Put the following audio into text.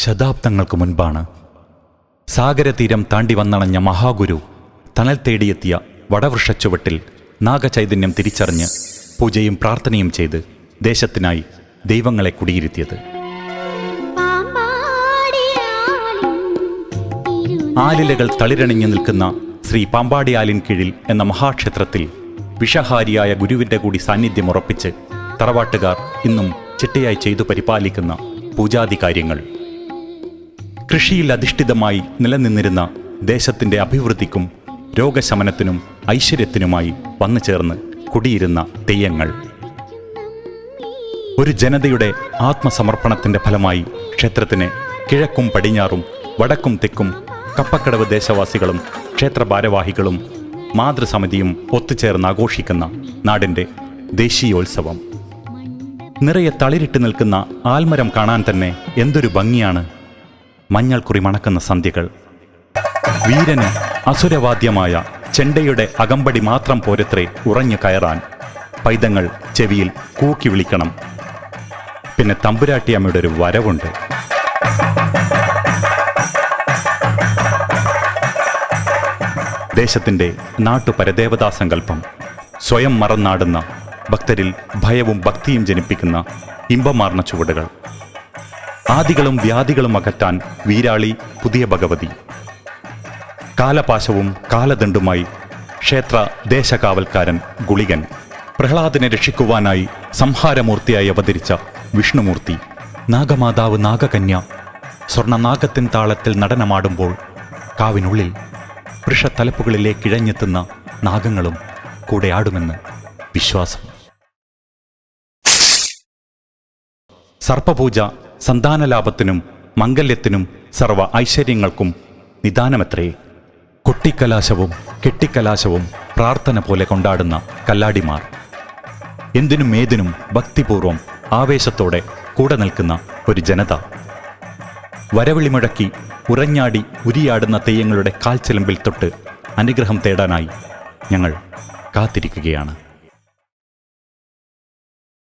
ശതാബ്ദങ്ങൾക്ക് മുൻപാണ് സാഗരതീരം താണ്ടി വന്നണഞ്ഞ മഹാഗുരു തണൽ തേടിയെത്തിയ വടവൃക്ഷച്ചുവട്ടിൽ നാഗചൈതന്യം തിരിച്ചറിഞ്ഞ് പൂജയും പ്രാർത്ഥനയും ചെയ്ത് ദേശത്തിനായി ദൈവങ്ങളെ കുടിയിരുത്തിയത്. ആലിലകൾ തളിരണിഞ്ഞു നിൽക്കുന്ന ശ്രീ പാമ്പാടിയാലിൻ കീഴിൽ എന്ന മഹാക്ഷേത്രത്തിൽ വിഷഹാരിയായ ഗുരുവിന്റെ കൂടി സാന്നിധ്യം ഉറപ്പിച്ച് തറവാട്ടുകാർ ഇന്നും ചിട്ടയായി ചെയ്തു പരിപാലിക്കുന്ന പൂജാതി കാര്യങ്ങൾ കൃഷിയിൽ അധിഷ്ഠിതമായി നിലനിന്നിരുന്ന ദേശത്തിന്റെ അഭിവൃദ്ധിക്കും രോഗശമനത്തിനും ഐശ്വര്യത്തിനുമായി വന്നു ചേർന്ന് കുടിയിരുന്ന തെയ്യങ്ങൾ. ഒരു ജനതയുടെ ആത്മസമർപ്പണത്തിന്റെ ഫലമായി ക്ഷേത്രത്തിന് കിഴക്കും പടിഞ്ഞാറും വടക്കും തെക്കും കപ്പക്കടവ് ദേശവാസികളും ക്ഷേത്ര ഭാരവാഹികളും മാതൃസമിതിയും ഒത്തുചേർന്ന് ആഘോഷിക്കുന്ന നാടിന്റെ ദേശീയോത്സവം. നിറയെ തളിരിട്ട് നിൽക്കുന്ന ആൽമരം കാണാൻ തന്നെ എന്തൊരു ഭംഗിയാണ് മഞ്ഞൾക്കുറി മണക്കുന്ന സന്ധ്യകൾ. വീരന് അസുരവാദ്യമായ ചെണ്ടയുടെ അകമ്പടി മാത്രം പോരത്രേ ഉറഞ്ഞു കയറാൻ. പൈതങ്ങൾ ചെവിയിൽ കൂക്കി വിളിക്കണം. പിന്നെ തമ്പുരാട്ടിയമ്മയുടെ ഒരു വരവുണ്ട്. ദേശത്തിന്റെ നാട്ടുപരദേവതാ സങ്കല്പം സ്വയം മറന്നാടുന്ന ഭക്തരിൽ ഭയവും ഭക്തിയും ജനിപ്പിക്കുന്ന ഇമ്പമാർന്ന ചുവടുകൾ. ആദികളും വ്യാധികളും അകറ്റാൻ വീരാളി പുതിയ ഭഗവതി. കാലപാശവും കാലദണ്ഡുമായി ക്ഷേത്ര ദേശകാവൽക്കാരൻ ഗുളികൻ. പ്രഹ്ലാദിനെ രക്ഷിക്കുവാനായി സംഹാരമൂർത്തിയായി അവതരിച്ച വിഷ്ണുമൂർത്തി. നാഗമാതാവ് നാഗകന്യ സ്വർണനാഗത്തിൻ താളത്തിൽ നടനമാടുമ്പോൾ കാവിനുള്ളിൽ വൃഷത്തലപ്പുകളിലെ കിഴഞ്ഞെത്തുന്ന നാഗങ്ങളും കൂടെ ആടുമെന്ന് വിശ്വാസം. സർപ്പപൂജ സന്താനലാഭത്തിനും മംഗല്യത്തിനും സർവ ഐശ്വര്യങ്ങൾക്കും നിദാനമത്രേ. കൊട്ടിക്കലാശവും കെട്ടിക്കലാശവും പ്രാർത്ഥന പോലെ കൊണ്ടാടുന്ന കല്ലാടിമാർ. എന്തിനും ഏതിനും ഭക്തിപൂർവം ആവേശത്തോടെ കൂടെ നിൽക്കുന്ന ഒരു ജനത. വരവിളി മുഴക്കി ഉറഞ്ഞാടി ഉരിയാടുന്ന തെയ്യങ്ങളുടെ കാൽച്ചിലമ്പിൽ തൊട്ട് അനുഗ്രഹം തേടാനായി ഞങ്ങൾ കാത്തിരിക്കുകയാണ്.